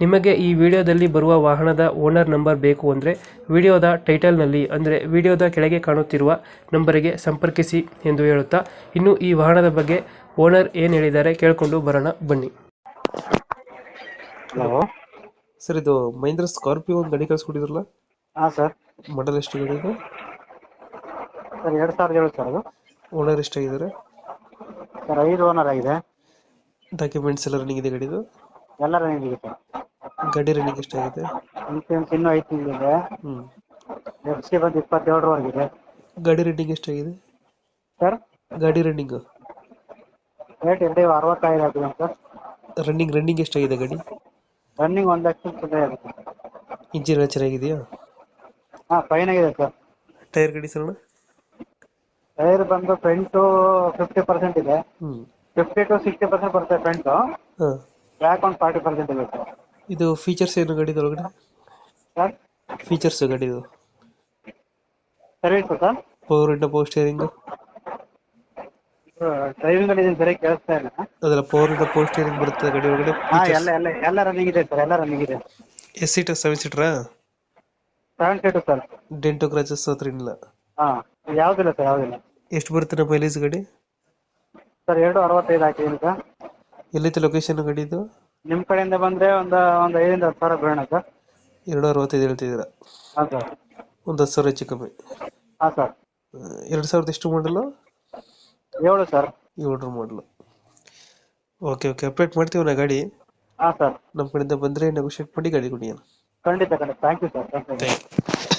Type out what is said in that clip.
ನಿಮಗೆ ಈ ವಿಡಿಯೋದಲ್ಲಿ ಬರುವ ವಾಹನದ ಓನರ್ ನಂಬರ್ ಬೇಕು ಅಂದರೆ ವಿಡಿಯೋದ ಟೈಟಲ್ನಲ್ಲಿ ಅಂದರೆ ವಿಡಿಯೋದ ಕೆಳಗೆ ಕಾಣುತ್ತಿರುವ ನಂಬರಿಗೆ ಸಂಪರ್ಕಿಸಿ ಎಂದು ಹೇಳುತ್ತಾ ಇನ್ನು ಈ ವಾಹನದ ಬಗ್ಗೆ ಓನರ್ ಏನು ಹೇಳಿದ್ದಾರೆ ಕೇಳಿಕೊಂಡು ಬರೋಣ ಬನ್ನಿ. ಹಲೋ. ಸರ್ ಇದು ಮಹೇಂದ್ರ ಸ್ಕಾರ್ಪಿಯೋ ಒಂದು ಗಾಡಿ ಕಳಿಸ್ಕೊಟ್ಟಿದ್ರಲ್ಲ? ಹಾಂ ಸರ್. ಮಾಡಲ್ ಎಷ್ಟು ಗಾಡಿ ಇದೆ? ಸರ್ ಎರಡು ಸಾವಿರದ ಏಳು ಸರ್ ಅದು. ಓನರ್ ಎಷ್ಟಾಗಿದ್ದಾರೆ? ಸರ್ ಐದು ಓನರ್ ಆಗಿದೆ. ಡಾಕ್ಯುಮೆಂಟ್ಸ್ ಎಲ್ಲ ರನ್ನಿಂಗ್ ಇದೆ ಗಾಡಿದು? ಎಲ್ಲ ರನ್ನಿಂಗ್ ಇದೆ ಸರ್. ಗಾಡಿ ರನ್ನಿಂಗ್ ಎಷ್ಟಾಗಿದೆ? ಇನ್ಸೂರೆನ್ಸ್ ಇನ್ನೂ ಐದು ತಿಂಗಳಿದೆ. ಹ್ಞೂ ಎಫ್ ಸಿ ಬಂದು ಇಪ್ಪತ್ತೇಳರವರೆಗಿದೆ. ಗಾಡಿ ರನ್ನಿಂಗ್ ಎಷ್ಟಾಗಿದೆ? ಸರ್ ಗಾಡಿ ರನ್ನಿಂಗ್ ರೇಟ್ ಎರಡೇ ಅರವತ್ತೈದು ಆಗಿದೆ ಸರ್ ರನ್ನಿಂಗ್ ರನ್ನಿಂಗ್ ಎಷ್ಟಾಗಿದೆ ಗಾಡಿ? ರನ್ನಿಂಗ್ ಒಂದು ಲಕ್ಷ ಚಿಲ್ಲರೆ ಆಗುತ್ತೆ. ಇಂಜಿನ್ ಎಲ್ಲ ಚೆನ್ನಾಗಿದೆಯಾ ಹಾಂ ಫೈನ್ ಆಗಿದೆ ಸರ್ ಟೈರ್ ಗಡಿ ಸರ್ ಟೈರ್ ಬಂದು ಫ್ರಂಟು ಫಿಫ್ಟಿ ಪರ್ಸೆಂಟ್ ಇದೆ. ಹ್ಞೂ ಫಿಫ್ಟಿ ಟು ಸಿಕ್ಸ್ಟಿ ಪರ್ಸೆಂಟ್ ಬರುತ್ತೆ ಫ್ರಂಟು ಹಾಂ. ಬ್ಯಾಕ್ ಒಂದು ಫಾರ್ಟಿ ಪರ್ಸೆಂಟ್ ಇದೆ ಸರ್ ಇದು ಫೀಚರ್ಸ್ ಏನು ಗಾಡಿದು ಒಳಗಡೆ ಸರ್ ಫೀಚರ್ಸ್ ಗಾಡಿದು ಸರ್ವಿಸ್ ಸರ್ ಪವರ್ ಇಂಡ ಪವರ್ ಸ್ಟೇರಿಂಗ್ ಡ್ರೈವಿಂಗಲ್ಲಿ ಇದನ್ನು ಸರಿಯಾಗಿ ಕೇಳಿಸ್ತಾ ಇಲ್ಲ. ಅದೆಲ್ಲ ಪವರ್ ಇಂಡ ಪವರ್ ಸ್ಟೇರಿಂಗ್ ಬರುತ್ತೆ ಗಾಡಿ ಒಳಗಡೆ ಹಾ ಎಲ್ಲ ಎಲ್ಲ ಎಲ್ಲ ರನ್ನಿಂಗ್ ಇದೆ ಸರ್ ಎಲ್ಲ ರನ್ನಿಂಗ್ ಇದೆ. Yes seater seven ಸೀಟ್ರಾ seven seat sir dent scratches ಹತ್ರ ಏನಿಲ್ಲ. ಹಾಂ ಯಾವುದಿಲ್ಲ ಸರ್ ಯಾವುದಿಲ್ಲ. ಎಷ್ಟು ಬರುತ್ತೆ ನಮ್ಮ ಮೈಲೇಜ್ ಗಾಡಿ? ಸರ್ ಎರಡು ಅರವತ್ತೈದು ಹಾಕಿದ್ದೀನಿ ಸರ್ ಎಲ್ಲೈತೆ ಲೊಕೇಶನ್ ಗಾಡಿದು ನಿಮ್ಮ ಕಡೆಯಿಂದ ಬಂದ್ರೆ ಒಂದು ಒಂದ್ ಐದರಿಂದ ಹತ್ತು ಸಾವಿರ ಬೀಳೋಣ ಸರ್ ಎರಡು ಅರವತ್ತೈದು ಹೇಳ್ತಿದ್ದೀರಾ? ಹಾಂ ಸರ್ ಒಂದು ಹತ್ತು ಸಾವಿರ ಹೆಚ್ಚು ಕಮ್ಮಿ. ಹಾಂ ಸರ್ ಎರಡು ಸಾವಿರದ ಎಷ್ಟು ಮಾಡಲು ಏಳು ಸರ್ ಏಳು ಮಾಡಲು ಓಕೆ ಓಕೆ ಅಪ್ಡೇಟ್ ಮಾಡ್ತೀವಿ ನಾ ಗಾಡಿ. ಹಾಂ ಸರ್ ನಮ್ಮ ಕಡೆಯಿಂದ ಬಂದರೆ ನೆಗೋಷಿಯೇಟ್ ಮಾಡಿ ಗಾಡಿ ಕೊಡಿ ಖಂಡಿತ ಖಂಡಿತ. Thank you sir thank you